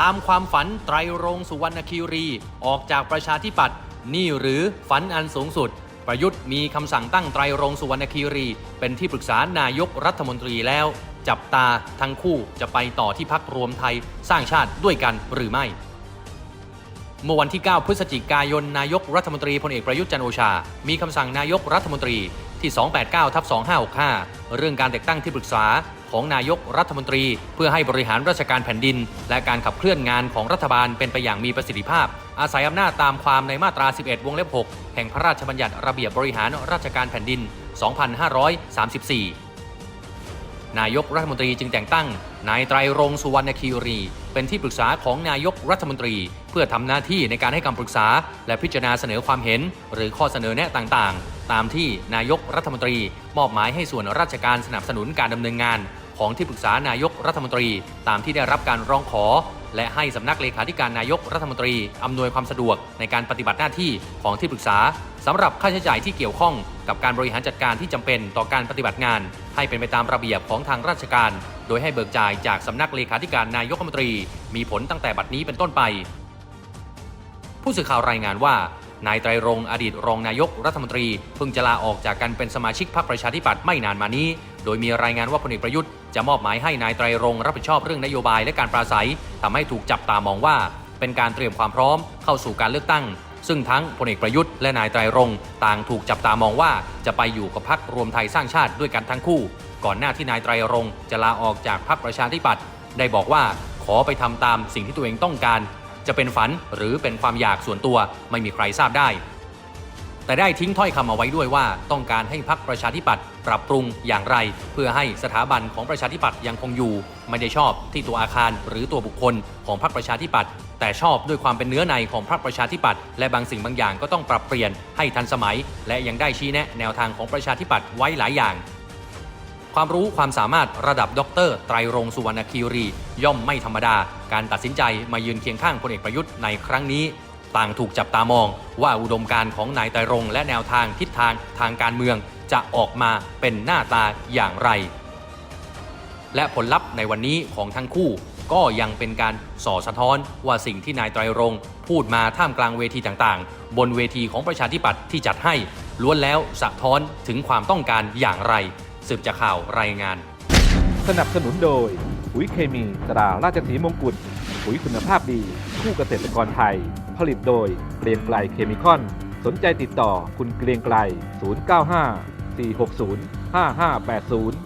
ตามความฝันไตรรงสุวรรณคีรี ออกจากประชาธิปัตย์นี่หรือฝันอันสูงสุด ประยุทธ์มีคำสั่งตั้งไตรรงสุวรรณคีรี เป็นที่ปรึกษานายกรัฐมนตรีแล้ว จับตาทั้งคู่จะไปต่อที่พักรวมไทยสร้างชาติด้วยกันหรือไม่ เมื่อวันที่ 9 พฤศจิกายนนายกรัฐมนตรีพลเอกประยุทธ์จันโอชา มีคำสั่งนายกรัฐมนตรี ที่ 289ทับ2565 เรื่องการแต่งตั้งที่ปรึกษาของนายกรัฐมนตรี เพื่อให้บริหารราชการแผ่นดิน และการขับเคลื่อนงานของรัฐบาลเป็นไปอย่างมีประสิทธิภาพ อาศัยอำนาจตามความในมาตรา 11 วงเล็บ 6 แห่งพระราชบัญญัติระเบียบบริหารราชการแผ่นดิน 2534 นายกรัฐมนตรีจึงแต่งตั้ง นายไตรรงสุวรรณคีรี เป็นที่ปรึกษาของนายกรัฐมนตรี เพื่อทำหน้าที่ในการให้คำปรึกษา และพิจารณาเสนอความเห็น หรือข้อเสนอแนะต่างๆ ตามที่นายกรัฐมนตรี มอบหมายให้ส่วนราชการสนับสนุนการดำเนินงาน ของที่ปรึกษานายกรัฐมนตรี ตามที่ได้รับการร้องขอ และให้สำนักเลขาธิการนายกรัฐมนตรี อำนวยความสะดวกในการปฏิบัติหน้าที่ของที่ปรึกษาสำหรับค่าใช้จ่ายที่เกี่ยวข้องกับการบริหารจัดการที่จำเป็นต่อการปฏิบัติงาน ให้เป็นไปตามระเบียบของทางราชการ โดยให้เบิกจ่ายจากสำนักเลขาธิการนายกรัฐมนตรี มีผลตั้งแต่บัดนี้เป็นต้นไป ผู้สื่อข่าวรายงานว่า นายไตรรงค์อดีตรองนายกรัฐมนตรีเพิ่งจะลาออกจากการเป็นสมาชิกพรรคประชาธิปัตย์ไม่นานมานี้ โดยมีรายงานว่าพลเอกประยุทธ์จะมอบหมายให้นายไตรรงค์รับผิดชอบเรื่องนโยบายและการปราศัยทำให้ถูกจับตามองว่า เป็นการเตรียมความพร้อมเข้าสู่การเลือกตั้ง ซึ่งทั้งพลเอกประยุทธ์และนายไตรรงค์ต่างถูกจับตามองว่าจะไปอยู่กับพรรครวมไทยสร้างชาติด้วยกันทั้งคู่ ก่อนหน้าที่นายไตรรงค์จะลาออกจากพรรคประชาธิปัตย์ได้บอกว่าขอไปทำตามสิ่งที่ตัวเองต้องการ จะเป็นฝันหรือเป็นความอยากส่วนตัวไม่มีใครทราบได้ แต่ได้ทิ้งถ้อยคำเอาไว้ด้วยว่า ต้องการให้พักประชาธิปัตย์ปรับปรุงอย่างไร เพื่อให้สถาบันของประชาธิปัตย์ยังคงอยู่ ไม่ได้ชอบที่ตัวอาคารหรือตัวบุคคลของพรรคประชาธิปัตย์แต่ชอบด้วยความเป็นเนื้อในของพรรคประชาธิปัตย์และบางสิ่งบางอย่างก็ต้องปรับเปลี่ยนให้ทันสมัย และยังได้ชี้แนะแนวทางของประชาธิปัตย์ไว้หลายอย่าง ความรู้ความสามารถระดับด็อกเตอร์ไตรรงสุวรรณคีรี ย่อมไม่ธรรมดา การตัดสินใจมายืนเคียงข้างพลเอกประยุทธ์ในครั้งนี้ ต่างถูกจับตามอง ว่าอุดมการณ์ของนายไตรรงและแนวทางทิศทางทางการเมืองจะออกมาเป็นหน้าตาอย่างไร และผลลัพธ์ในวันนี้ของทั้งคู่ก็ยังเป็นการส่อสะท้อนว่าสิ่งที่นายไตรรงพูดมาท่ามกลางเวทีต่างๆ บนเวทีของประชาธิปัตย์ที่จัดให้ ล้วนแล้วสะท้อนถึงความต้องการอย่างไร สืบจากข่าวรายงาน สนับสนุนโดยปุ๋ยเคมีตราราชสีมงกุฎปุ๋ยคุณภาพดี คู่เกษตรกรไทย ผลิตโดยเกรียงไกลเคมีคอน สนใจติดต่อคุณเกรียงไกล 095 460 5580